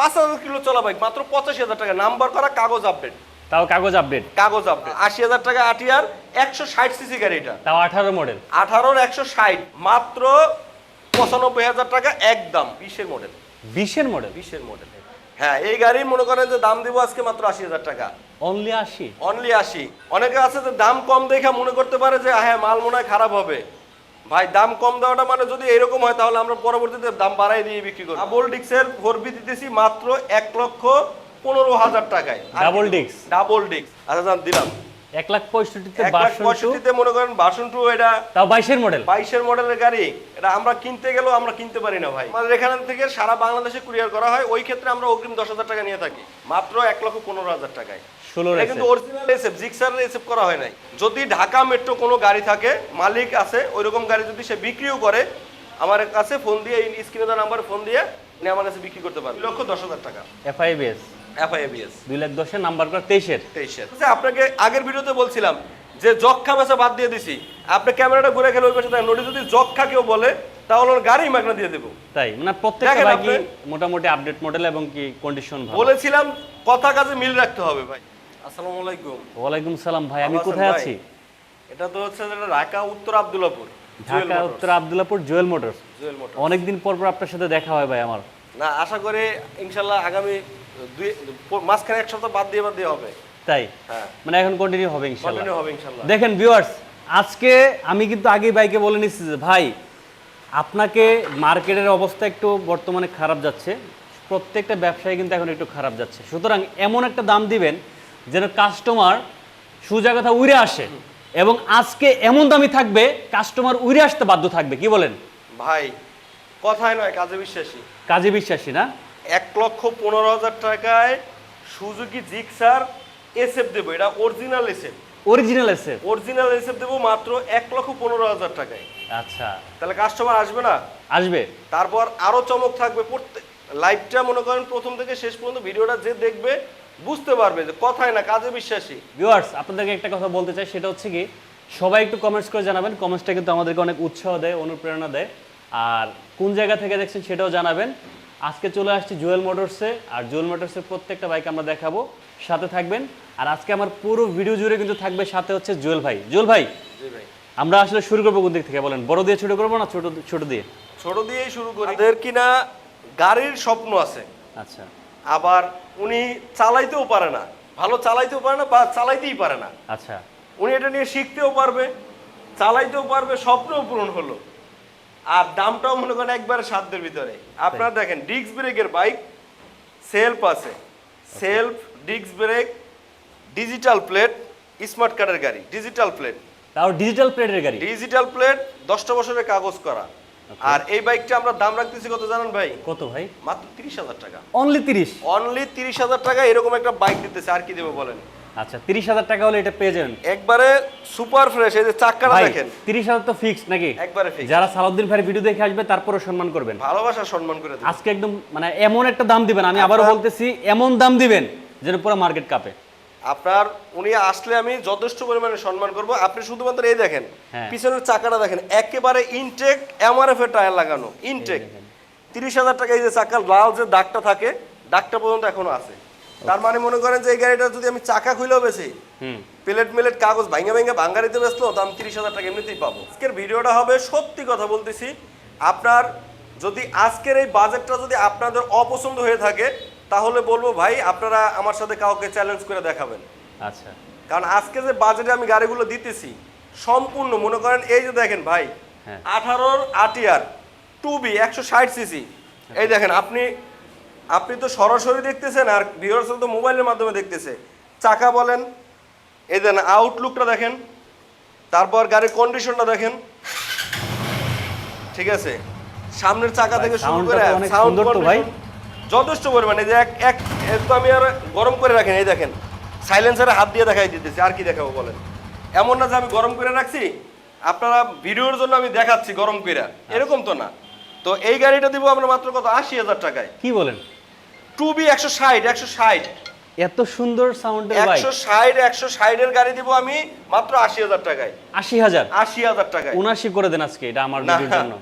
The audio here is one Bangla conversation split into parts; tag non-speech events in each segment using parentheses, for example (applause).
পাঁচ হাজার কিলো চলা বাইক মাত্র পঁচাশি হাজার টাকা। নাম্বার করা কাগজ আপডেট তাও কাগজ আপডেট কাগজ আপডেট আশি হাজার টাকা আটিয়ার একশো ষাট সিসি গাড়িটা তাও আঠারো মডেল আঠারোর একশো ষাট মাত্র পঁচানব্বই হাজার টাকা একদম বিশের মডেল বিশের মডেল বিশের মডেল হ্যাঁ এই গাড়ি মনে করেন যে দাম দিব আজকে মাত্র আশি হাজার টাকা। অনলি আশি? অনলি আশি। অনেকে আছে যে দাম কম দেখে মনে করতে পারে যে হ্যাঁ মাল মনে হয় খারাপ হবে। ভাই দাম কম দেওয়াটা মানে যদি এরকম হয় তাহলে আমরা পরবর্তীতে দাম বাড়াই দিয়ে বিক্রি করি ডাবল ডিক্সের ফোরবি দিতেছি মাত্র এক লক্ষ পনেরো হাজার টাকায়। Double disc? ডাবল ডিক্স আচ্ছা যান দিলাম। এক লাখ পঁয়ষট্টিতে এক লাখ পঁয়ষট্টিতে মনে করেন বাসন টু এটা তাও বাইশের মডেল বাইশের মডেলের গাড়ি। এটা আমরা কিনতে গেলেও আমরা কিনতে পারি না ভাই। আমাদের এখান থেকে সারা বাংলাদেশে কুরিয়ার করা হয়। ওই ক্ষেত্রে আমরা অগ্রিম দশ হাজার টাকা নিয়ে থাকি। মাত্র এক লক্ষ পনেরো হাজার টাকায়। ষোলো কিন্তু অরিজিনাল জিক্সার করা হয় নাই। যদি ঢাকা মেট্রো কোনো গাড়ি থাকে মালিক আছে ওইরকম গাড়ি যদি সে বিক্রিও করে আমার কাছে ফোন দিয়ে স্ক্রিনে দেওয়া নাম্বারে ফোন দিয়ে উনি আমার কাছে বিক্রি করতে পারবে। লক্ষ দশ হাজার টাকা। এফআইবিএস এফআইএবিএস দুই লাখ দশের নাম্বার করা তেইশের। তেইশের। আচ্ছা, আপনাকে আগের ভিডিওতে বলছিলাম যে যক্ষা মেসা বাদ দিয়ে দিছি। আপনি ক্যামেরাটা ঘুরে গেলে ওই পাশে দেখেন যদি যক্ষা কেউ বলে তাহলে ওর গাড়ি মাগনা দিয়ে দেবো। তাই? মানে প্রত্যেকটা বাইকই মোটামুটি আপডেট মডেল এবং কি কন্ডিশন বলেছিলাম কথা কাজে মিল রাখতে হবে ভাই। আসসালামু আলাইকুম। ওয়ালাইকুম সালাম ভাই আমি কোথায় আছি? এটা তো হচ্ছে ঢাকা উত্তর আব্দুল্লাপুর ঢাকা উত্তর Abdullahpur Jewel Motors. Jewel motor অনেকদিন পর পর আপনার সাথে দেখা হয় ভাই আমার। না আশা করি ইনশাল্লাহ আগামী দুই মাঝখানে এক সপ্তাহ বাদ দিয়ে বাদ দিয়ে হবে। তাই? হ্যাঁ। মানে এখন কন্টিনিউ হবে কন্টিনিউ হবে দেখেন ভিউয়ার্স আজকে আমি কিন্তু আগেই বাইকে বলে নিচ্ছি যে ভাই আপনাকে মার্কেটের অবস্থা একটু বর্তমানে খারাপ যাচ্ছে। প্রত্যেকটা ব্যবসায়ী কিন্তু এখন একটু খারাপ যাচ্ছে। সুতরাং এমন একটা দাম দিবেন যেন কাস্টমার সুজা কথা উড়ে আসে এবং আজকে এমন দামি থাকবে কাস্টমার উড়ে আসতে বাধ্য থাকবে। কি বলেন? ভাই কথাই নয় কাজে বিশ্বাসী। কাজে বিশ্বাসী না? এক লক্ষ পনেরো হাজার টাকায় সুজুকি জিক্সার এসএফ দেবো। এটা অরিজিনাল এসএফ অরিজিনাল এসে অরিজিনাল এসএফ দেবো মাত্র এক লক্ষ পনেরো হাজার টাকায়। আচ্ছা। তাহলে কাস্টমার আসবে না? আসবে। তারপর আরও চমক থাকবে। প্রত্যেক লাইভটা মনে করেন প্রথম থেকে শেষ পর্যন্ত ভিডিওটা যে দেখবে বুঝতে পারবে যে কথাই না কাজে বিশ্বাসী। ভিউয়ার্স আপনাদেরকে একটা কথা বলতে চাই সেটা হচ্ছে কি সবাই একটু কমেন্টস করে জানাবেন। কমেন্টসটা কিন্তু আমাদেরকে অনেক উৎসাহ দেয় অনুপ্রেরণা দেয়। আর কোন জায়গা থেকে দেখছেন সেটাও জানাবেন। আজকে চলে আসছি জুয়েল মোটরসে আর জুয়েল মোটরসের প্রত্যেকটা বাইক আমরা দেখাবো। সাথে থাকবেন। আর আজকে আমার পুরো ভিডিও জুড়ে কিন্তু থাকবে সাথে হচ্ছে জুয়েল ভাই। জুয়েল ভাই ভাই। আমরা আসলে শুরু করব কোন দিক থেকে বলেন? বড় দিয়ে ছোট করব না ছোট ছোট দিয়ে? ছোট দিয়েই শুরু করি। তাদের কিনা গাড়ির স্বপ্ন আছে। আচ্ছা। আবার উনি চালাইতেও পারে না। ভালো চালাইতেও পারে না বা চালাইতেই পারে না। আচ্ছা। উনি এটা নিয়ে শিখতেও পারবে চালাইতেও পারবে স্বপ্নও পূরণ হলো। আর দামটাও মনে করেন একবারে সাধ্যের ভিতরে। আপনারা দেখেন ডিস্ক ব্রেকের বাইক সেলফ আছে। Self disc brake digital plate smart কার্ডের গাড়ি ডিজিটাল প্লেট। তাও ডিজিটাল প্লেটের গাড়ি? ডিজিটাল প্লেট দশটা বছরের কাগজ করা। আর এই বাইকটা আমরা দাম রাখতেছি কত জানেন ভাই? কত ভাই? মাত্র তিরিশ হাজার টাকা। অনলি তিরিশ? অনলি তিরিশ হাজার টাকা এরকম একটা বাইক দিতেছে আর কি দেবো বলেন? আচ্ছা তিরিশ হাজার টাকা হলে এটা পেয়ে যাবেন। একবারে সুপার ফ্রেশ এই যে চাক্কাটা দেখেন। তিরিশ হাজার তো ফিক্স নাকি? একবারে ফিক্স যারা সালাউদ্দিন ভাইয়ের ভিডিও দেখে আসবে তারপরে সম্মান করবেন। ভালোবাসা সম্মান করে আজকে একদম মানে এমন একটা দাম দিবেন আমি আবারও বলতেছি এমন দাম দিবেন যেন পুরো মার্কেট কাপে। আপনার উনি আসলে আমি যথেষ্ট পরিমাণে সম্মান করব। আপনি শুধুমাত্র এই দেখেন হ্যাঁ। পিছনের চাকাটা দেখেন একেবারে ইনটেক এমআরএফ এর টায়ার লাগানো ইনটেক তিরিশ হাজার টাকা এই যে চাকার লাল যে দাগটা থাকে দাগটা পর্যন্ত এখনও আছে। তার মানে মনে করেন যে এই গাড়িটা যদি আমি চাকা খুলেও বেশি হুম। প্লেট মেলেট কাগজ ভাঙে ভাঙে বাঙ্গারিতে বেসলো তো আমি তিরিশ হাজার টাকা এমনিতেই পাবো। আজকের ভিডিওটা হবে সত্যি কথা বলতেছি আপনার যদি আজকের এই বাজেটটা যদি আপনাদের অপছন্দ হয়ে থাকে তাহলে বলব ভাই আপনারা আমার সাথে কাউকে চ্যালেঞ্জ করে দেখাবেন। আচ্ছা। কারণ আজকে যে বাজেটে আমি গাড়িগুলো দিতেছি সম্পূর্ণ মনে করেন এই যে দেখেন ভাই হ্যাঁ। আঠারোর আটিয়ার টু বি একশো ষাট সিসি। এই দেখেন আপনি আপনি তো সরাসরি দেখতেছেন আর ভিউয়ার্স তো মোবাইলের মাধ্যমে দেখতেছে। চাকা বলেন এই দেন আউটলুকটা দেখেন তারপর গাড়ির কন্ডিশনটা দেখেন। ঠিক আছে? সামনের চাকা থেকে শুরু করে তো ভাই। যথেষ্ট পরিমাণে যে এক এক তো আমি আর গরম করে রাখেন এই দেখেন। সাইলেন্সারে হাত দিয়ে দেখাই দিতেছি আর কি দেখাবো বলেন? এমন না যে আমি গরম করে রাখছি আপনারা ভিডিওর জন্য আমি দেখাচ্ছি গরম করে এরকম তো না। তো এই গাড়িটা দিব আমরা মাত্র কত? আশি হাজার টাকায়। কি বলেন? টু বি একশো ষাট একশো ষাট। এত সুন্দর সাউন্ডের বাইক একশো ষাট একশো ষাটের গাড়ি দিব আমি মাত্র আশি হাজার টাকায়। আশি হাজার? আশি হাজার টাকায়। উনাশি করে দেন আজকে এটা আমার। ভিডিওর জন্য।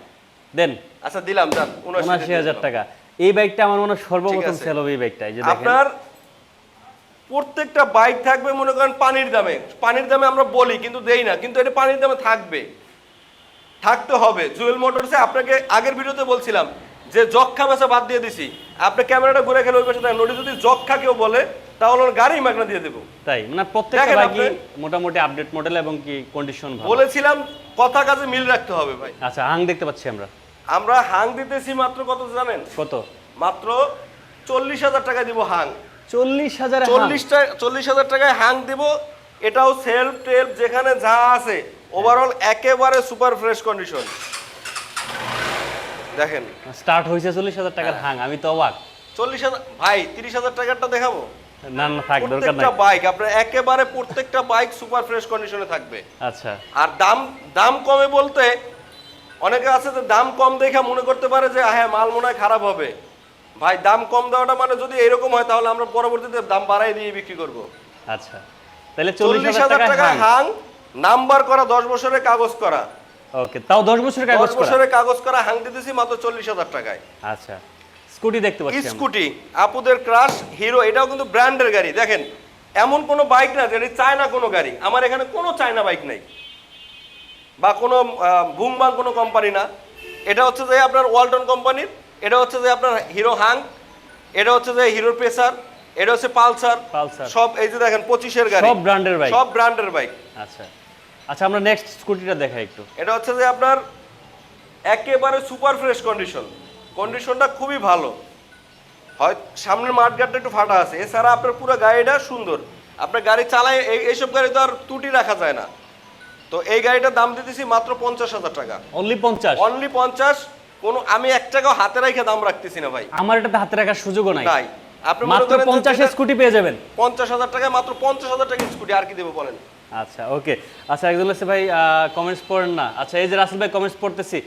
দেন। আচ্ছা দিলাম যান উনাশি হাজার টাকা। এই বাইকটা আমার মনে হয় সর্বপ্রথম সেল হবে এই বাইকটা যে দেখেন। আপনার প্রত্যেকটা বাইক থাকবে মনে করেন পানির দামে। পানির দামে আমরা বলি কিন্তু দেই না। কিন্তু এটা পানির দামে থাকবে। থাকতে হবে। জুয়েল মোটরসে আপনাকে আগের ভিডিওতে বলছিলাম যে যক্ষা বেচা বাদ দিয়ে দিছি। আপনি ক্যামেরাটা ঘুরে খেলে ওই পাশে দেখেন ওটি যদি যক্ষা কেউ বলে তাহলে ওর গাড়ি মাগনা দিয়ে দেবো। তাই? মানে প্রত্যেকটা বাইকই মোটামুটি আপডেট মডেল এবং কি কন্ডিশন ভালো। বলেছিলাম কথা কাজে মিল রাখতে হবে ভাই। আচ্ছা আং দেখতে পাচ্ছি আমরা। আমরা হাং দিতেছি মাত্র কত জানেন? কত? মাত্র চল্লিশ হাজার টাকা দিব হাং। চল্লিশ হাজার চল্লিশ টাকা চল্লিশ হাজার টাকায় হাং দিব। এটাও সেলফ টেলফ যেখানে যা আছে ওভারঅল একেবারে সুপার ফ্রেশ কন্ডিশন দেখেন। স্টার্ট হয়েছে চল্লিশ হাজার টাকার হ্যাঁ। হাং আমি তো অবাক। চল্লিশ হাজার ভাই তিরিশ হাজার টাকারটা দেখাবো? না না থাক দরকার প্রত্যেকটা নাই বাইক আপনার একেবারে প্রত্যেকটা বাইক সুপার ফ্রেশ কন্ডিশনে থাকবে। আচ্ছা। আর দাম দাম কমে বলতে অনেকে আছে যে দাম কম দেখে মনে করতে পারে যে হ্যাঁ মাল মনে হয় খারাপ হবে। ভাই দাম কম দেওয়াটা মানে যদি এরকম হয় তাহলে আমরা পরবর্তীতে দাম বাড়াই দিয়ে বিক্রি করব। আচ্ছা। তাহলে চল্লিশ হাজার টাকা হাং। নাম্বার করা দশ বছরের কাগজ করা। ওকে তাও দশ বছরের কাগজ দশ বছরের কাগজ করা হাং দিতেছি মাত্র চল্লিশ হাজার টাকায়। আচ্ছা। স্কুটি দেখতে পাচ্ছি স্কুটি আপুদের ক্রাশ হিরো এটাও কিন্তু ব্র্যান্ডের গাড়ি। দেখেন এমন কোনো বাইক না যেটা চায়না কোনো গাড়ি। আমার এখানে কোনো চায়না বাইক নাই। বা কোনো বুমবাং কোনো কোম্পানি না। এটা হচ্ছে যে আপনার ওয়ালটন কোম্পানির এটা হচ্ছে যে আপনার হিরো হাং এটা হচ্ছে যে হিরো প্রেসার এটা হচ্ছে পালসার। সব এই যে দেখেন পঁচিশের গাড়ি। সব ব্র্যান্ডের বাইক। সব ব্র্যান্ডের বাইক। আচ্ছা। আচ্ছা আমরা নেক্সট স্কুটিটা দেখাই একটু। এটা হচ্ছে যে আপনার একেবারে সুপার ফ্রেশ কন্ডিশন কন্ডিশনটা খুবই ভালো। হয় সামনের মাঠগাটটা একটু ফাটা আছে। এছাড়া আপনার পুরো গাড়িটা সুন্দর। আপনার গাড়ি চালায় এইসব গাড়ি তো আর ত্রুটি রাখা যায় না। তো এই গাড়িটার দাম দিতেছি মাত্র পঞ্চাশ হাজার টাকা। অনলি পঞ্চাশ? অনলি পঞ্চাশ কোনো আমি এক টাকাও হাতে রেখে দাম রাখতেছি না ভাই। আমার এটাতে হাতে রাখার সুযোগও নাই। নাই। আপনি মাত্র স্কুটি পেয়ে যাবেন। পঞ্চাশ হাজার টাকায় মাত্র পঞ্চাশ হাজার টাকা স্কুটি আর কি দেবো বলেন? আচ্ছা ওকে। আচ্ছা একজন হচ্ছে ভাই কমেন্টস পড়েন না। আচ্ছা এই যে রাসেল ভাই কমেন্টস পড়তেছি।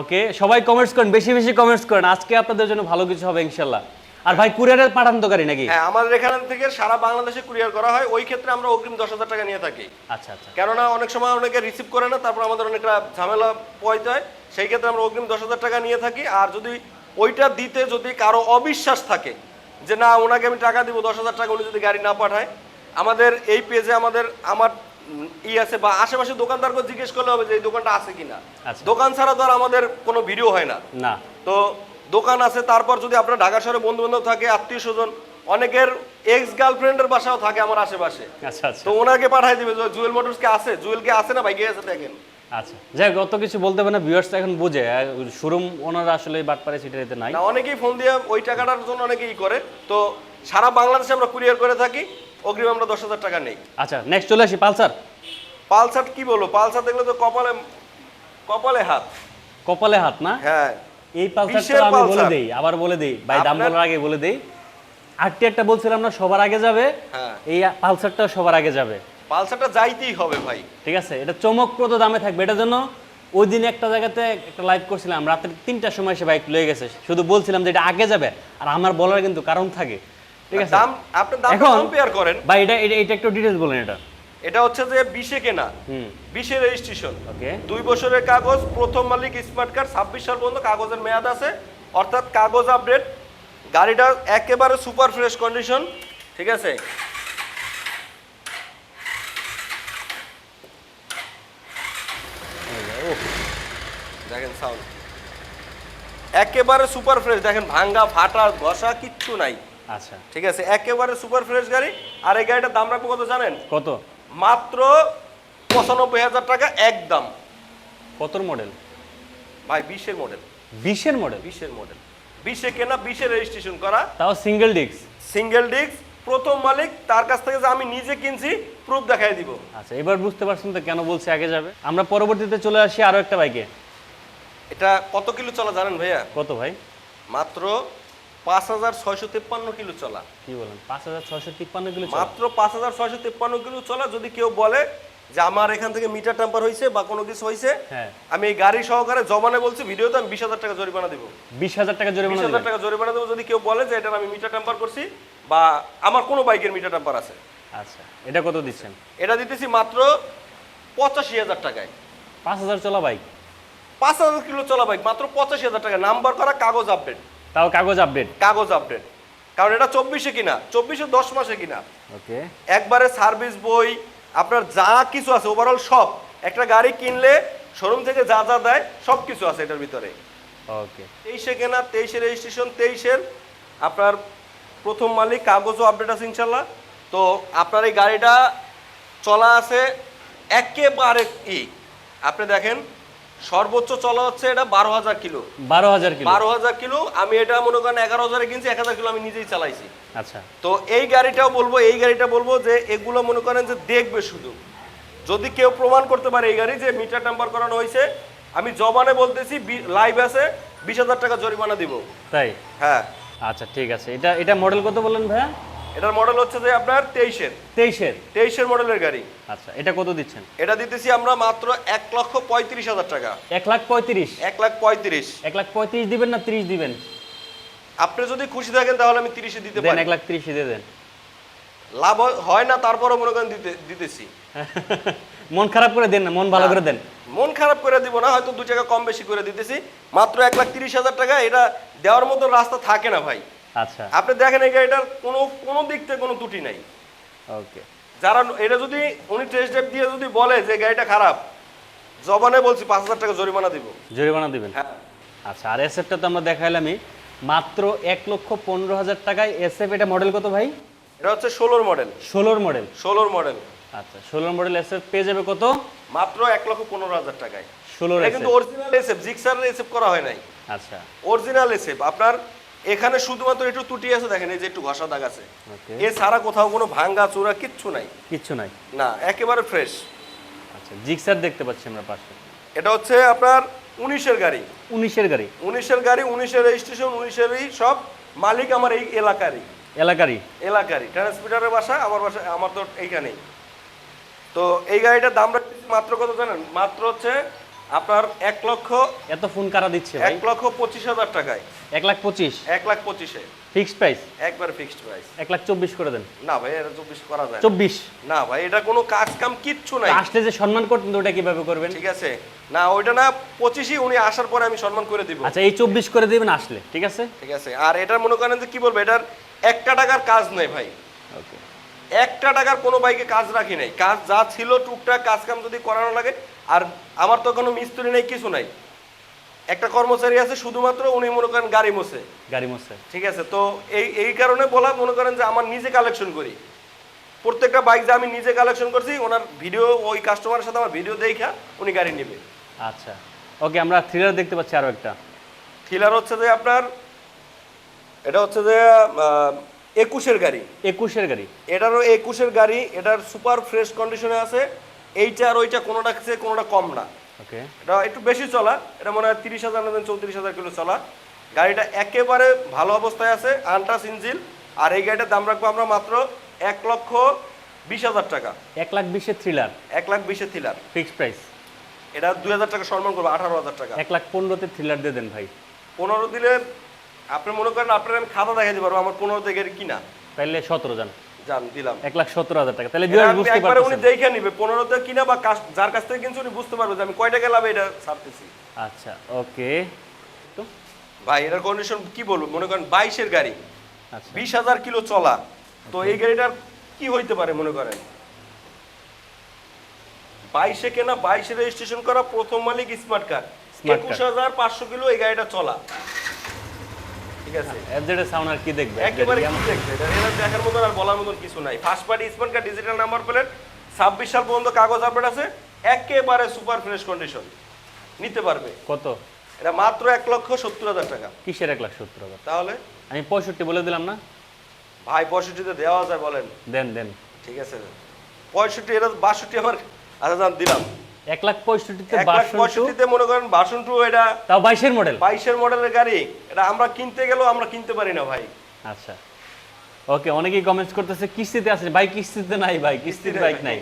ওকে সবাই কমেন্টস করেন বেশি বেশি কমেন্টস করেন। আজকে আপনাদের জন্য ভালো কিছু হবে ইনশাল্লাহ। আর ভাই কুরিয়ারের পাঠান তো গাড়ি নাকি? হ্যাঁ আমাদের এখান থেকে সারা বাংলাদেশে কুরিয়ার করা হয়। ওই ক্ষেত্রে আমরা অগ্রিম দশ হাজার টাকা নিয়ে থাকি। আচ্ছা আচ্ছা। কেননা অনেক সময় অনেকে রিসিভ করে না তারপর আমাদের অনেকটা ঝামেলা পোয়াইতে হয় সেই ক্ষেত্রে আমরা অগ্রিম দশ হাজার টাকা নিয়ে থাকি। আর যদি ওইটা দিতে যদি কারও অবিশ্বাস থাকে যে না ওনাকে আমি টাকা দিব দশ হাজার টাকা উনি যদি গাড়ি না পাঠায় আমাদের এই পেজে আমাদের আমার ই আছে বা আশেপাশে দোকানদারকে জিজ্ঞেস করলে হবে যে এই দোকানটা আছে কিনা। আচ্ছা। দোকান ছাড়া তো আর আমাদের কোনো ভিডিও হয় না। না। তো দোকান আছে তারপর যদি আপনার ঢাকা শহরে বন্ধু বান্ধব থাকে আত্মীয় স্বজন অনেকের এক্স গার্লফ্রেন্ডের বাসাও থাকে আমার আশেপাশে। আচ্ছা আচ্ছা। তো ওনাকে পাঠাই দিবে জুয়েল মোটরস কে আছে? জুয়েল কে আছে না বাইকে আছে দেখেন। আচ্ছা। যাই হোক, অত কিছু বলতে হবে না ভিউয়ার্স এখন বুঝে। শোরুম ওনারা আসলে বাট পারে সিটারিতে নাই। না অনেকেই ফোন দিয়ে ওই টাকাটার জন্য অনেকেই করে। তো সারা বাংলাদেশে আমরা কুরিয়ার করে থাকি অগ্রিম আমরা দশ হাজার টাকা নেই। আচ্ছা নেক্সট চলে আসি পালসার। পালসার কি বলব? পালসার দেখলে তো কপালে কপালে হাত। কপালে হাত না? হ্যাঁ। এই পালসারটা আমি বলে দেই আবার বলে দেই। ভাই দাম বলার আগে বলে দেই। আটটি একটা বলছিলাম না সবার আগে যাবে। হ্যাঁ। এই পালসারটা সবার আগে যাবে। পালসারটা যাইতেই হবে ভাই। ঠিক আছে? এটা চমকপ্রদ দামে থাকবে। এটার জন্য ওই দিন একটা জায়গাতে একটা লাইভ করছিলাম। রাতের তিনটার সময় সে বাইক লয়ে গেছে। শুধু বলছিলাম যে এটা আগে যাবে। আর আমার বলার কিন্তু কারণ থাকে। ঠিক আছে? দাম আপনি দাম কম্পেয়ার করেন। ভাই এটা এটা একটু ডিটেলস বলেন এটা। এটা হচ্ছে যে বিশে কেনা। বিশে রেজিস্ট্রেশন। দুই বছরের কাগজ প্রথম মালিক স্মার্ট কার্ড ছাব্বিশ সাল পর্যন্ত কাগজের মেয়াদ আছে। অর্থাৎ কাগজ আপডেট। গাড়িটা একেবারে সুপার ফ্রেশ কন্ডিশন ঠিক আছে? দেখেন সাউন্ড একেবারে সুপার ফ্রেশ। দেখেন ভাঙ্গা ফাটা ঘষা কিচ্ছু নাই। আচ্ছা। ঠিক আছে? একেবারে সুপার ফ্রেশ গাড়ি। আর এই গাড়িটার দাম রাখব কত জানেন? কত? মাত্র পঁচানব্বই হাজার টাকা একদম কতর মডেল ভাই বিশের মডেল বিশের মডেল বিশের মডেল বিশে কেনা বিশে রেজিস্ট্রেশন করা। তাও সিঙ্গেল ডিস্ক সিঙ্গেল ডিস্ক প্রথম মালিক তার কাছ থেকে যে আমি নিজে কিনছি প্রুফ দেখাই দিব। আচ্ছা এবার বুঝতে পারছেন তো কেন বলছি আগে যাবে? আমরা পরবর্তীতে চলে আসি আরও একটা বাইকে এটা কত কিলো চলা জানেন ভাইয়া? কত ভাই? মাত্র পাঁচ হাজার ছয়শো তেপ্পান্ন কিলো চলা। কি বলেন? পাঁচ হাজার ছয়শো তিপ্পান্ন কিলো মাত্র পাঁচ হাজার ছয়শো তেপ্পান্ন কিলো চলা যদি কেউ বলে যে আমার এখান থেকে মিটার টেম্পার হয়েছে বা কোনো কিছু হয়েছে হ্যাঁ। আমি এই গাড়ি সহকারে জমানে বলছি ভিডিওতে আমি বিশ হাজার টাকা জরিমানা দিব। বিশ হাজার টাকা বিশ হাজার টাকা জরিমানা দেবো যদি কেউ বলে যে এটা আমি মিটার টেম্পার করছি বা আমার কোনো বাইকের মিটার টেম্পার আছে। আচ্ছা এটা কত দিচ্ছেন? এটা দিতেছি মাত্র পঁচাশি হাজার টাকায়। পাঁচ হাজার চলা বাইক? পাঁচ হাজার কিলো চলা বাইক মাত্র পঁচাশি হাজার টাকা। নাম্বার করা কাগজ আপডেট। তাও কাগজ আপডেট কাগজ আপডেট কারণ এটা চব্বিশে কিনা? চব্বিশে দশ মাসে কিনা? ওকে একবারে সার্ভিস বই আপনার যা কিছু আছে ওভারঅল সব একটা গাড়ি কিনলে শোরুম থেকে যা যা দেয় সব কিছু আছে এটার ভিতরে। ওকে তেইশে কেনা তেইশে রেজিস্ট্রেশন তেইশের আপনার প্রথম মালিক কাগজও আপডেট আছে ইনশাল্লাহ। তো আপনার এই গাড়িটা চলা আছে একেবারে ই। আপনি দেখেন সর্বোচ্চ চলা হচ্ছে এটা বারো হাজার কিলো। বারো হাজার কিলো। বারো হাজার কিলো আমি এটা মনে করেন এগারো হাজারে কিনছি এক হাজার কিলো আমি নিজেই চালাইছি। আচ্ছা। তো এই গাড়িটাও বলব এই গাড়িটা বলব যে এগুলো মনে করেন যে দেখবে শুধু। যদি কেউ প্রমাণ করতে পারে এই গাড়ি যে মিটার নাম্বার করানো হয়েছে আমি জবানে বলতেছি লাইভ আছে বিশ হাজার টাকা জরিমানা দিব। তাই? হ্যাঁ। আচ্ছা ঠিক আছে। এটা এটা মডেল কত বললেন ভাইয়া? এটার মডেল হচ্ছে যে আপনার তেইশের। তেইশের? তেইশের মডেলের গাড়ি। আচ্ছা এটা কত দিচ্ছেন? এটা দিতেছি আমরা মাত্র এক লক্ষ পঁয়ত্রিশ হাজার টাকা। এক লাখ পঁয়ত্রিশ? এক লাখ পঁয়ত্রিশ। এক লাখ পঁয়ত্রিশ দিবেন না ত্রিশ দিবেন? আপনি যদি খুশি থাকেন তাহলে আমি তিরিশে দিতে পারি। এক লাখ ত্রিশে দিয়ে দেন। লাভ হয়- না তারপরও মনে করেন দিতে দিতেছি। (laughs) মন খারাপ করে দেন না মন ভালো করে দেন। মন খারাপ করে দিব না হয়তো দু টাকা কম বেশি করে দিতেছি। মাত্র এক লাখ তিরিশ হাজার টাকা এটা দেওয়ার মতো রাস্তা থাকে না ভাই। আচ্ছা। আপনি দেখেন এই গাড়িটার কোনো কোনো দিক থেকে কোনো ত্রুটি নাই। ওকে। যারা এটা যদি উনি টেস্ট ড্রাইভ দিয়ে যদি বলে যে গাড়িটা খারাপ জবানে বলছি পাঁচ হাজার টাকা জরিমানা দিব। জরিমানা দিবেন? হ্যাঁ। আচ্ছা আর এসএফটা তো আমরা দেখাইলামই। মাত্র এক লক্ষ পনেরো হাজার টাকায় এসএফ এটা মডেল কত ভাই? এটা হচ্ছে ষোলোর মডেল ষোলোর মডেল ষোলোর মডেল আচ্ছা ষোলোর মডেল এসএফ পেয়ে যাবে কত? মাত্র এক লক্ষ পনেরো হাজার টাকায়। ষোলোর কিন্তু অরিজিনাল এসএফ জিক্সার এসএফ করা হয় নাই। আচ্ছা। অরিজিনাল এসএফ আপনার এখানে শুধুমাত্র একটু ত্রুটি আছে দেখেন এই যে একটু ঘষা দাগ আছে। ওকে। এছাড়া কোথাও কোনো ভাঙ্গা চূড়া কিচ্ছু নাই। কিচ্ছু নাই। না একেবারে ফ্রেশ আচ্ছা জিক্সার দেখতে পাচ্ছি আমরা পাশে। এটা হচ্ছে আপনার উনিশের গাড়ি। উনিশের গাড়ি। উনিশের গাড়ি উনিশের রেজিস্ট্রেশন উনিশেরই সব মালিক আমার এই এলাকারই। এলাকারই। এলাকারই। ট্রান্সমিটারের বাসা আমার বাসা আমার তো এইখানেই। তো এই গাড়িটার দাম রাখতেছি মাত্র কত জানেন? মাত্র হচ্ছে আপনার এক লক্ষ এত ফোন কারা দিচ্ছে এক লক্ষ পঁচিশ হাজার টাকায়। এক লাখ পঁচিশ? এক লাখ পঁচিশে। Fixed price? একবার ফিক্সড প্রাইস। এক লাখ চব্বিশ করে দেন। না ভাই এটা চব্বিশ করা যায় চব্বিশ? না ভাই এটা কোনো কাজ কাম কিচ্ছু নাই। আসলে যে সম্মান করতেন ওটা কীভাবে করবেন? ঠিক আছে। না ওইটা না পঁচিশই উনি আসার পরে আমি সম্মান করে দিব। আচ্ছা এই চব্বিশ করে দিবেন আসলে ঠিক আছে? ঠিক আছে। আর এটার মনে করেন যে কি বলব এটার একটা টাকার কাজ নেই ভাই। ওকে একটা টাকার কোনো বাইকে কাজ রাখি নাই। কাজ যা ছিল টুকটাক কাজ কাম যদি করানো লাগে আর আমার তো কোনো মিস্ত্রি নেই কিছু নাই। একটা কর্মচারী আছে শুধুমাত্র উনি মনে করেন গাড়ি মোছে। গাড়ি মোছে। ঠিক আছে তো এই এই কারণে বলা মনে করেন যে আমার নিজে কালেকশন করি। প্রত্যেকটা বাইক যে আমি নিজে কালেকশন করছি ওনার ভিডিও ওই কাস্টমারের সাথে আমার ভিডিও দেখা উনি গাড়ি নেবে। আচ্ছা। ওকে আমরা থ্রিলার দেখতে পাচ্ছি আরও একটা। থ্রিলার হচ্ছে যে আপনার এটা হচ্ছে যে একুশের গাড়ি। একুশের গাড়ি। এটারও একুশের গাড়ি এটার সুপার ফ্রেশ কন্ডিশনে আছে। এইটা আর ওইটা কোনোটা কোনোটা কম না। ওকে। এটা একটু বেশি চলা এটা মনে হয় তিরিশ হাজার না চৌত্রিশ হাজার কিলো চলা। গাড়িটা একেবারে ভালো অবস্থায় আছে আনটাস ইঞ্জিল আর এই গাড়িটার দাম রাখব আমরা মাত্র এক লক্ষ বিশ হাজার টাকা। এক লাখ বিশের থ্রিলার এক লাখ বিশে থ্রিলার ফিক্সড প্রাইস এটা দুই হাজার টাকা সম্মান করব আঠারো হাজার টাকা। এক লাখ পনেরোতে থ্রিলার দিয়ে দেন ভাই। পনেরো দিলে আপনি মনে করেন আপনার আমি খাতা দেখাতে পারব আমার পনেরো থেকে কিনা। তাহলে সতেরো যান। জান দিলাম। এক লাখ সতেরো হাজার টাকা। তাহলে বুঝতে একবারে উনি দেখে নিবে পনেরোতে কিনা বা যার কাছ থেকে কিনছে উনি বুঝতে পারবে যে আমি কয় টাকা লাভে এটা ছাড়তেছি। আচ্ছা ওকে। তো? ভাই এটার কন্ডিশন কি বলব? মনে করেন বাইশের গাড়ি আচ্ছা। বিশ হাজার কিলো চলা। তো এই গাড়িটার কি হইতে পারে মনে করেন? বাইশে কেনা বাইশে রেজিস্ট্রেশন করা প্রথম মালিক স্মার্ট কার একুশ হাজার পাঁচশো কিলো এই গাড়িটা চলা। ঠিক আছে এফজেডের সাউন্ড আর কি দেখবে? একেবারে? কি দেখবে? এটা এটা দেখার মতন আর বলার মতন কিছু নাই। First party smart card digital number plate ছাব্বিশ সাল পর্যন্ত কাগজ আপডেট আছে একেবারে সুপার ফ্রেশ কন্ডিশন নিতে পারবে। কত? এটা মাত্র এক লক্ষ সত্তর হাজার টাকা। কিসের এক লাখ সত্তর হাজার? তাহলে? আমি পঁয়ষট্টি বলে দিলাম না? ভাই পঁয়ষট্টিতে দেওয়া যায় বলেন। দেন দেন। ঠিক আছে। পঁয়ষট্টি এটা বাষট্টি আমার আচ্ছা দিলাম। এক লাখ পঁয়ষট্টিতে পঁয়ষট্টিতে মনে করেন বাসন টু এটা তাও বাইশের মডেল বাইশের মডেলের গাড়ি। এটা আমরা কিনতে গেলেও আমরা কিনতে পারি না ভাই। আচ্ছা। ওকে অনেকেই কমেন্টস করতেছে কিস্তিতে আছে। ভাই কিস্তিতে নাই ভাই কিস্তিতে বাইক নাই।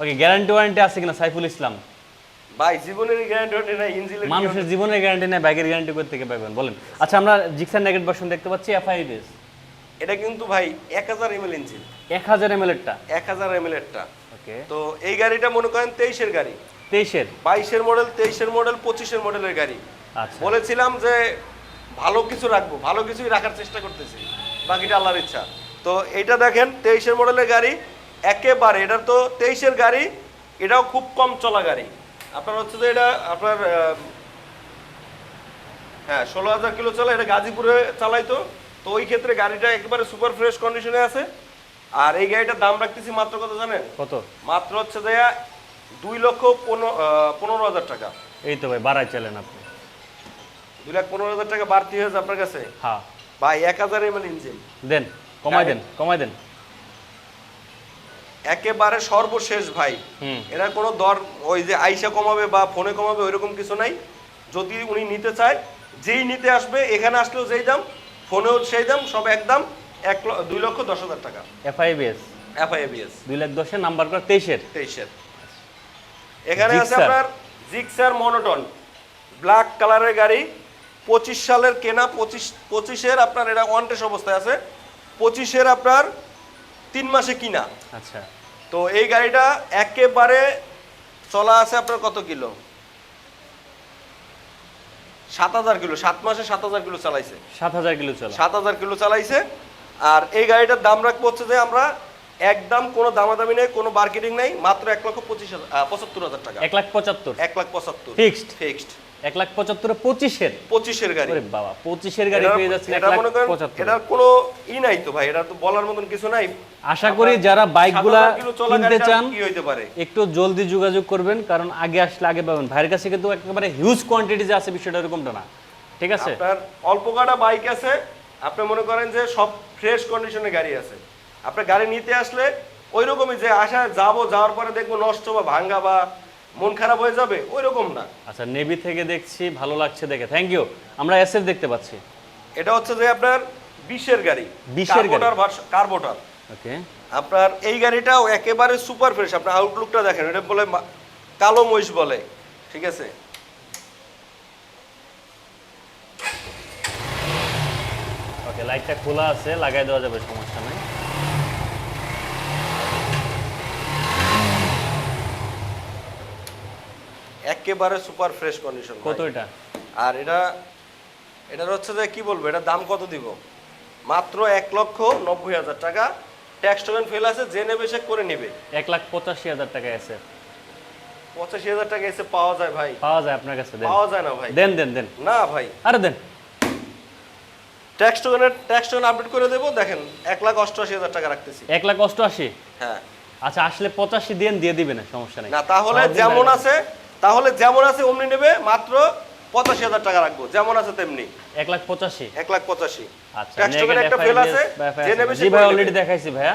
ওকে গ্যারান্টি ওয়ারেন্টি আছে কিনা? সাইফুল ইসলাম। ভাই জীবনের গ্যারান্টি নাই ইঞ্জিনের মানুষের জীবনের গ্যারান্টি নাই বাইকের গ্যারান্টি করতে থেকে পাবেন বলেন। আচ্ছা আমরা জিক্সার নেগেট ভার্সন দেখতে পাচ্ছি এফআইডিএস এটা কিন্তু ভাই এক হাজার এমএল ইঞ্জিন এক হাজার এম এরটা? এক হাজার এমএল এরটা। ওকে। তো এই গাড়িটা মনে করেন তেইশের গাড়ি। তেইশের? বাইশের মডেল তেইশের মডেল পঁচিশের মডেলের গাড়ি। আচ্ছা। বলেছিলাম যে ভালো কিছু রাখব ভালো কিছুই রাখার চেষ্টা করতেছি। বাকিটা আল্লাহর ইচ্ছা। তো এইটা দেখেন তেইশের মডেলের গাড়ি একেবারে এটা তো তেইশের গাড়ি এটাও খুব কম চলা গাড়ি। আপনার হচ্ছে যে এটা আপনার হ্যাঁ ষোলো হাজার কিলো চলে এটা গাজীপুরে চালাইতো। তো ওই ক্ষেত্রে গাড়িটা একেবারে সুপার ফ্রেশ কন্ডিশনে আছে। আর এই গাড়িটার দাম রাখতেছি মাত্র কত জানেন? কত? মাত্র হচ্ছে দেয়া দুই লক্ষ পনেরো হাজার টাকা। এই তো ভাই বাড়াই চলেন আপনি। দুই লাখ পনেরো হাজার টাকা বাড়তি হয়েছে আপনার কাছে? হ্যাঁ। ভাই এক হাজার এমএল ইঞ্জিন। দেন কমাই দেন কমাই দেন। একেবারে সর্বশেষ ভাই। এটা কোনো দর ওই যে আইসা কমাবে বা ফোনে কমাবে ওইরকম কিছু নাই। যদি উনি নিতে চায় যেই নিতে আসবে এখানে আসলেও যেই দাম ফোনেও সেই দাম সব একদম এক দুই লক্ষ দশ হাজার টাকা। এফআইবিএস এফআইএবিএস দুই লাখ দশের নাম্বার করা তেইশের। তেইশের। এখানে আছে। আপনার জিক্সার মনোটন। ব্ল্যাক কালারের গাড়ি। পঁচিশ সালের কেনা পঁচিশ পঁচিশের আপনার এটা ওয়ান টেস্ট অবস্থায় আছে। পঁচিশের আপনার তিন মাসে কিনা। আচ্ছা। তো এই গাড়িটা একেবারে চলা আছে আপনার কত কিলো? সাত হাজার কিলো সাত মাসে সাত হাজার কিলো চালাইছে। সাত হাজার কিলো সাত হাজার কিলো চালাইছে। আর এই গাড়িটার দাম রাখব হচ্ছে যে আমরা একদম কোনো দামাদামি নেই কোনো মার্কেটিং নেই মাত্র এক লক্ষ পঁচিশ পঁচাত্তর হাজার টাকা। এক লাখ পঁচাত্তর। এক লাখ পঁচাত্তর। ফিক্সড ফিক্সড এক লাখ পঁচাত্তরে পঁচিশের? পঁচিশের গাড়ি। বাবা পঁচিশের গাড়ি পেয়ে যাচ্ছেন এক এটা লাখ করেন পঁচাত্তর। এটার কোনো ই নাই তো ভাই এটা তো বলার মতন কিছু নাই। আশা করি যারা বাইকগুলা 7,000 কিলো চলা কিনতে চান কি হইতে পারে? একটু জলদি যোগাযোগ করবেন কারণ আগে আসলে আগে পাবেন। ভাইয়ের কাছে কিন্তু একেবারে হিউজ কোয়ান্টিটি যে আছে বিষয়টা এরকমটা না। ঠিক আছে? আপনার অল্প কাটা বাইক আছে আপনি মনে করেন যে সব ফ্রেশ কন্ডিশনে গাড়ি আছে। আপনার গাড়ি নিতে আসলে ওই রকমই যে আসা যাব যাওয়ার পরে দেখব নষ্ট বা ভাঙ্গা বা মন খারাপ হয়ে যাবে ওই রকম না। আচ্ছা নেভি থেকে দেখছি ভালো লাগছে দেখে। থ্যাংক ইউ আমরা এসএফ দেখতে পাচ্ছি। এটা হচ্ছে যে আপনার বিশের গাড়ি 20 এর গাড়ি। Carburetor okay. আপনার এই গাড়িটাও একেবারে সুপার ফ্রেশ আপনার আউটলুকটা দেখেন এটা বলে কালো মহিষ বলে ঠিক আছে? ওকে লাইটটা খোলা আছে লাগাই দেওয়া যাবে সমস্যা নাই। একেবারে সুপার ফ্রেশ কন্ডিশন কত এটা? আর এটা এটার হচ্ছে যে কি বলব এটার দাম কত দিব? মাত্র এক লক্ষ নব্বই হাজার টাকা। ট্যাক্স টোকেন ফেল আছে যে নেবে সে করে নেবে। এক লাখ পঁচাশি হাজার টাকা এসে পঁচাশি হাজার টাকা এসে পাওয়া যায় ভাই। পাওয়া যায় আপনার কাছে দেন। পাওয়া যায় না ভাই। দেন দেন দেন। না ভাই। আরে দেন। ট্যাক্স টোকেনের ট্যাক্স টোকেন আপডেট করে দেবো দেখেন এক লাখ অষ্টআশি হাজার টাকা রাখতেছি। এক লাখ অষ্টআশি? হ্যাঁ। আচ্ছা আসলে পঁচাশি দিয়ে দিয়ে দিবেন সমস্যা নেই। না তাহলে যেমন আছে তাহলে যেমন আছে অমনি নেবে মাত্র পঁচাশি হাজার টাকা রাখব। যেমন আছে তেমনি। এক লাখ পঁচাশি। এক লাখ পঁচাশি। আচ্ছা ট্যাক্স টোকেন negative একটা ফেল আছে যে নেবে জি ভাই অলরেডি দেখাইছি ভাইয়া।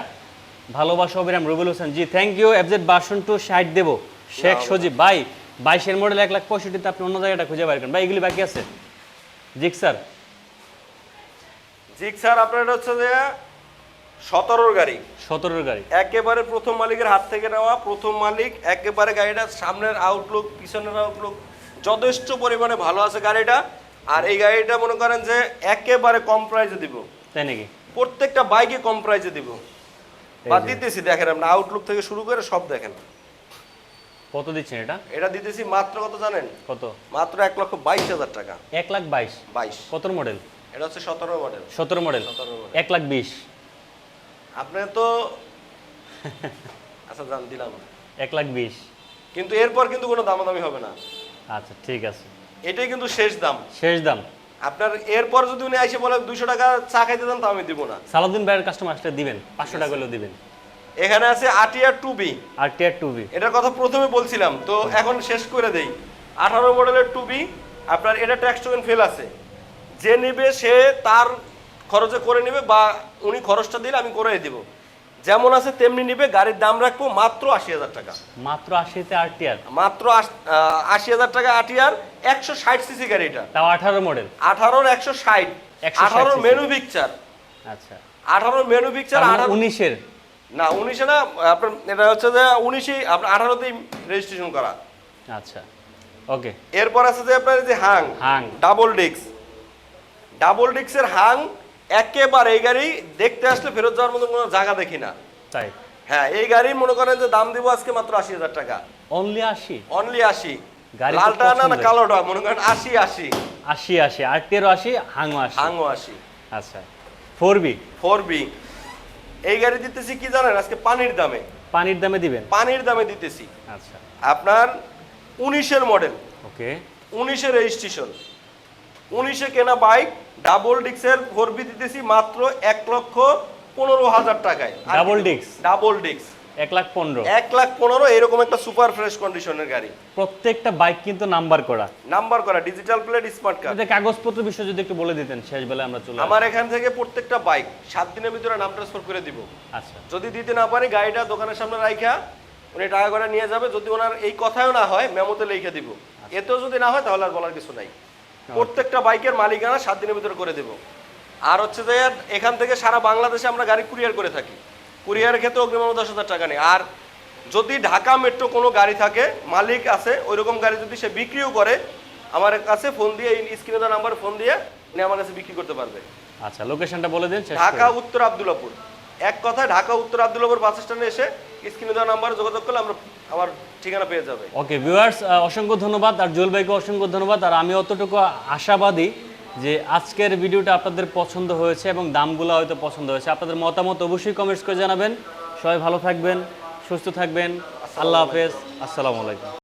ভালোবাসা অবিরাম রুবেল হোসেন। জি থ্যাংক ইউ এফজেড বাসন টু ষাট দেবো। শেখ সজীব ভাই বাইশের মডেল এক লাখ পঁয়ষট্টিতে আপনি অন্য জায়গাটা খুঁজে বের করেন। ভাই এগুলি বাকি আছে? জিক স্যার জিক স্যার আপনার হচ্ছে যে সতেরোর গাড়ি। সতেরোর গাড়ি। একেবারে প্রথম মালিকের হাত থেকে নেওয়া প্রথম মালিক একেবারে গাড়িটা সামনের আউটলুক পিছনের আউটলুক যথেষ্ট পরিমাণে ভালো আছে গাড়িটা। আর এই গাড়িটা মনে করেন যে একেবারে কম প্রাইসে দিব। তাই নাকি? প্রত্যেকটা বাইকে কম প্রাইসে দিব। বা দিতেছি দেখেন আপনি আউটলুক থেকে শুরু করে সব দেখেন। কত দিচ্ছেন এটা? এটা দিতেছি মাত্র কত জানেন? কত? মাত্র এক লক্ষ বাইশ হাজার টাকা। এক লাখ বাইশ। বাইশ। কতর মডেল এটা হচ্ছে সতেরো মডেল সতেরো মডেল সতেরো মডেল এক লাখ বিশ। আপনি তো আচ্ছা জান দিলাম। এক লাখ বিশ। কিন্তু এরপর কিন্তু কোনো দামাদামি হবে না। আচ্ছা ঠিক আছে। এটাই কিন্তু শেষ দাম। শেষ দাম। আপনার এরপর যদি উনি এসে বলে দুশো টাকা চা খাইতে দেন তা আমি দিব না। সালাউদ্দিন ভাইয়ের কাস্টমার আসলে দিবেন পাঁচশো টাকা হলেও দিবেন। এখানে আছে আটিয়ার টু বি আর টিয়ার টু বি এটার কথা প্রথমে বলছিলাম তো এখন শেষ করে দেই। আঠারো মডেলের টু বি আপনার এটা ট্যাক্স টোকেন ফেল আছে। যে নেবে সে তার খরচে করে নেবে বা উনি খরচটা দিলে আমি করে দিব। যেমন আছে তেমনি নিবে গাড়ির দাম রাখব মাত্র আশি হাজার টাকা। মাত্র আশিতে আর মাত্র আশ- আশি হাজার টাকা আটিয়ার একশো ষাট সিসি গাড়ি এটা তাও আঠারো মডেল আঠারোর একশো ষাট। 160 আঠারোর মেনু পিকচার আচ্ছা। আঠারোর মেনু পিকচার আঠারো উনিশের? না উনিশে না আপনার এটা হচ্ছে যে উনিশে আপনার আঠারোতেই রেজিস্ট্রেশন করা। আচ্ছা। ওকে। এরপর আছে যে আপনার যে হাং। হাং। ডাবল ডিক্স ডাবল ডিক্সের হাং একেবারে এই গাড়ি দেখতে আসলে ফেরত যাওয়ার মতো কোনো জায়গা দেখি না। তাই? হ্যাঁ এই গাড়ি মনে করেন যে দাম দিব আজকে মাত্র আশি হাজার টাকা। অনলি আশি? অনলি আশি। লালটা না না কালোটা মনে করেন আশি আশি। আশি আশি। আর তেরো আশি হাঙো আশি। আশি। আচ্ছা। ফোর বি ফোর বি এই গাড়ি দিতেছি কি জানেন? আজকে পানির দামে। পানির দামে দিবেন? পানির দামে দিতেছি। আচ্ছা। আপনার উনিশের মডেল। ওকে উনিশের রেজিস্ট্রেশন। উনিশে কেনা বাইক ডাবল ডিক্সের ফোর বি দিতেছি মাত্র এক লক্ষ পনেরো হাজার টাকায়। Double disc? ডাবল ডিক্স এক লাখ পনেরো? এক লাখ পনেরো এরকম একটা সুপার ফ্রেশ কন্ডিশনের গাড়ি। প্রত্যেকটা বাইক কিন্তু নাম্বার করা। নাম্বার করা ডিজিটাল প্লেট স্মার্ট কার্ড কাগজপত্র বিষয়ে যদি একটু বলে দিতেন শেষ বেলায় আমরা চলে আমার এখান থেকে প্রত্যেকটা বাইক সাত দিনের ভিতরে নাম ট্রান্সফার করে দিব। আচ্ছা। যদি দিতে না পারি গাড়িটা দোকানের সামনে রাইখা উনি টাকা করে নিয়ে যাবে। যদি ওনার এই কথাও না হয় মেমোতে লিখে দিব। এতেও যদি না হয় তাহলে আর বলার কিছু নাই। প্রত্যেকটা বাইকের মালিকানা সাত দিনের ভিতরে করে দেব। আর হচ্ছে যে এখান থেকে সারা বাংলাদেশে আমরা গাড়ি কুরিয়ার করে থাকি। কুরিয়ারের ক্ষেত্রে অগ্রিম দশ হাজার টাকা নেই। আর যদি ঢাকা মেট্রো কোনো গাড়ি থাকে মালিক আছে ওইরকম গাড়ি যদি সে বিক্রিও করে আমার কাছে ফোন দিয়ে এই স্ক্রিনে দেওয়া নাম্বারে ফোন দিয়ে আমার কাছে বিক্রি করতে পারবে। আচ্ছা লোকেশনটা বলে দিন ঢাকা উত্তর আব্দুল্লাপুর। এক কথায় ঢাকা উত্তর আব্দুল্লাপুর বাস স্ট্যান্ডে এসে স্ক্রিনে দেওয়া নাম্বারে যোগাযোগ করলে আমরা আমার ঠিকানা পেয়ে যাবে। ওকে ভিউয়ার্স অসংখ্য ধন্যবাদ। আর জুয়েল ভাইকে অসংখ্য ধন্যবাদ। আর আমি অতটুকু আশাবাদী যে আজকের ভিডিওটা আপনাদের পছন্দ হয়েছে এবং দামগুলো হয়তো পছন্দ হয়েছে। আপনাদের মতামত অবশ্যই কমেন্টস করে জানাবেন। সবাই ভালো থাকবেন সুস্থ থাকবেন। আল্লাহ হাফেজ। আসসালামু আলাইকুম।